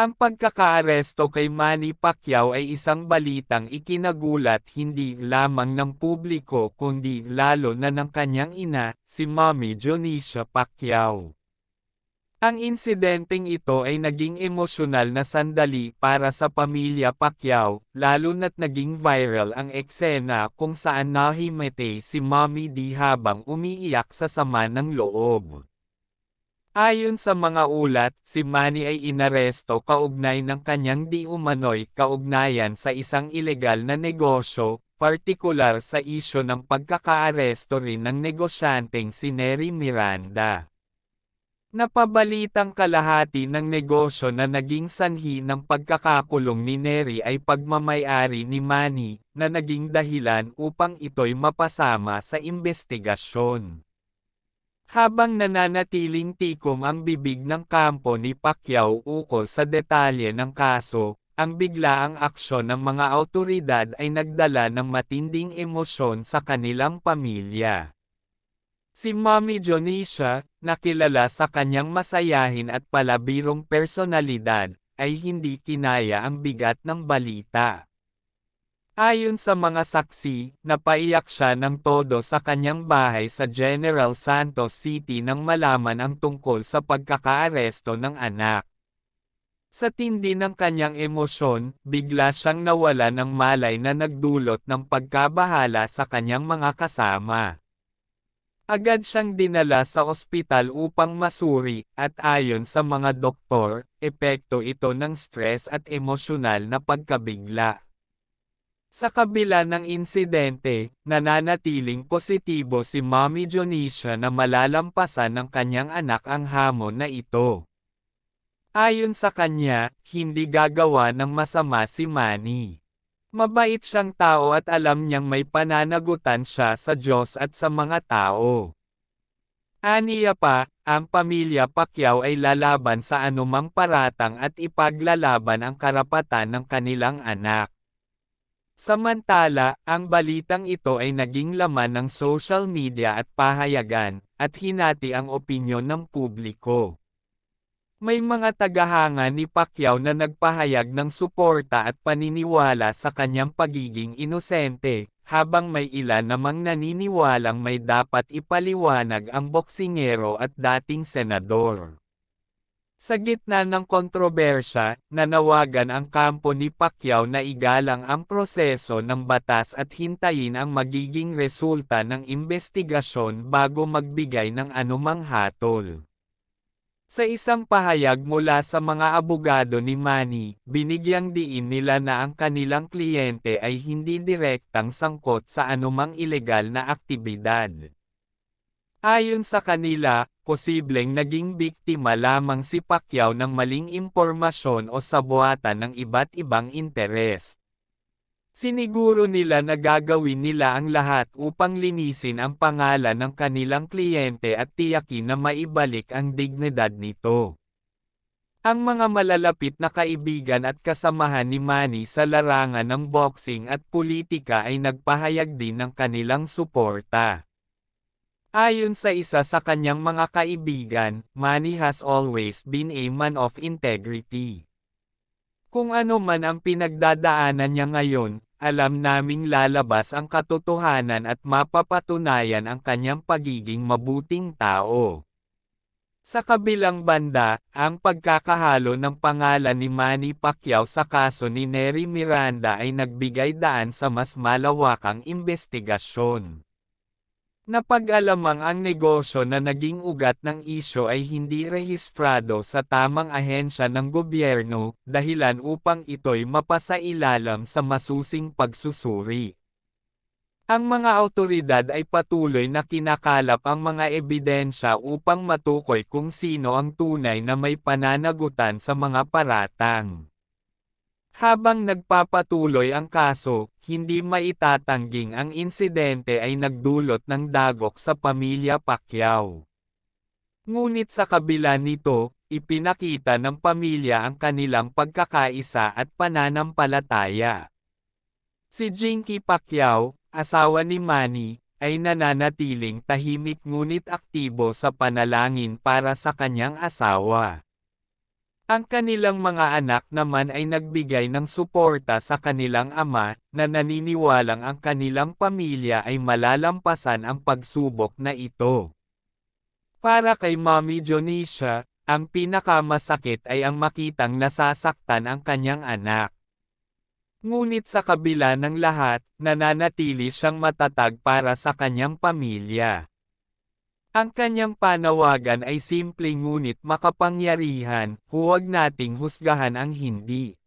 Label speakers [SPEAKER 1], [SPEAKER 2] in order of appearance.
[SPEAKER 1] Ang pagkakaaresto kay Manny Pacquiao ay isang balitang ikinagulat hindi lamang ng publiko kundi lalo na ng kanyang ina, si Mommy Dionisia Pacquiao. Ang insidenteng ito ay naging emosyonal na sandali para sa pamilya Pacquiao, lalo na't naging viral ang eksena kung saan nahimete si Mommy D habang umiiyak sa sama ng loob. Ayon sa mga ulat, si Manny ay inaresto kaugnay ng kanyang di umano'y kaugnayan sa isang ilegal na negosyo, partikular sa isyo ng pagkakaaresto rin ng negosyanteng si Nery Miranda. Napabalitang kalahati ng negosyo na naging sanhi ng pagkakakulong ni Neri ay pagmamayari ni Manny, na naging dahilan upang ito'y mapasama sa investigasyon. Habang nananatiling tikom ang bibig ng kampo ni Pacquiao ukol sa detalye ng kaso, ang biglaang aksyon ng mga autoridad ay nagdala ng matinding emosyon sa kanilang pamilya. Si Mommy Dionisia, nakilala sa kanyang masayahin at palabirong personalidad, ay hindi kinaya ang bigat ng balita. Ayon sa mga saksi, napaiyak siya ng todo sa kanyang bahay sa General Santos City nang malaman ang tungkol sa pagkakaaresto ng anak. Sa tindi ng kanyang emosyon, bigla siyang nawala ng malay na nagdulot ng pagkabahala sa kanyang mga kasama. Agad siyang dinala sa ospital upang masuri, at ayon sa mga doktor, epekto ito ng stress at emosyonal na pagkabigla. Sa kabila ng insidente, nananatiling positibo si Mommy Dionisia na malalampasan ng kanyang anak ang hamon na ito. Ayon sa kanya, hindi gagawa ng masama si Manny. Mabait siyang tao at alam niyang may pananagutan siya sa Diyos at sa mga tao. Aniya pa, ang pamilya Pacquiao ay lalaban sa anumang paratang at ipaglalaban ang karapatan ng kanilang anak. Samantala, ang balitang ito ay naging laman ng social media at pahayagan, at hinati ang opinyon ng publiko. May mga tagahanga ni Pacquiao na nagpahayag ng suporta at paniniwala sa kanyang pagiging inosente, habang may ilan namang naniniwalang may dapat ipaliwanag ang boksingero at dating senador. Sa gitna ng kontrobersya, nanawagan ang kampo ni Pacquiao na igalang ang proseso ng batas at hintayin ang magiging resulta ng investigasyon bago magbigay ng anumang hatol. Sa isang pahayag mula sa mga abogado ni Manny, binigyang diin nila na ang kanilang kliyente ay hindi direktang sangkot sa anumang ilegal na aktibidad. Ayon sa kanila, posibleng naging biktima lamang si Pacquiao ng maling impormasyon o sabuatan ng iba't ibang interes. Siniguro nila na gagawin nila ang lahat upang linisin ang pangalan ng kanilang kliyente at tiyakin na maibalik ang dignidad nito. Ang mga malalapit na kaibigan at kasamahan ni Manny sa larangan ng boxing at politika ay nagpahayag din ng kanilang suporta. Ayon sa isa sa kanyang mga kaibigan, Manny has always been a man of integrity. Kung ano man ang pinagdadaanan niya ngayon, alam naming lalabas ang katotohanan at mapapatunayan ang kanyang pagiging mabuting tao. Sa kabilang banda, ang pagkakahalo ng pangalan ni Manny Pacquiao sa kaso ni Nery Miranda ay nagbigay daan sa mas malawakang investigasyon. Napag-alamang ang negosyo na naging ugat ng isyo ay hindi rehistrado sa tamang ahensya ng gobyerno, dahilan upang ito'y mapasailalam sa masusing pagsusuri. Ang mga autoridad ay patuloy na kinakalap ang mga ebidensya upang matukoy kung sino ang tunay na may pananagutan sa mga paratang. Habang nagpapatuloy ang kaso, hindi maitatangging ang insidente ay nagdulot ng dagok sa pamilya Pacquiao. Ngunit sa kabila nito, ipinakita ng pamilya ang kanilang pagkakaisa at pananampalataya. Si Jinky Pacquiao, asawa ni Manny, ay nananatiling tahimik ngunit aktibo sa panalangin para sa kanyang asawa. Ang kanilang mga anak naman ay nagbigay ng suporta sa kanilang ama, na naniniwalang ang kanilang pamilya ay malalampasan ang pagsubok na ito. Para kay Mommy Jonisha, ang pinakamasakit ay ang makitang nasasaktan ang kanyang anak. Ngunit sa kabila ng lahat, nananatili siyang matatag para sa kanyang pamilya. Ang kanyang panawagan ay simple ngunit makapangyarihan, huwag nating husgahan ang hindi.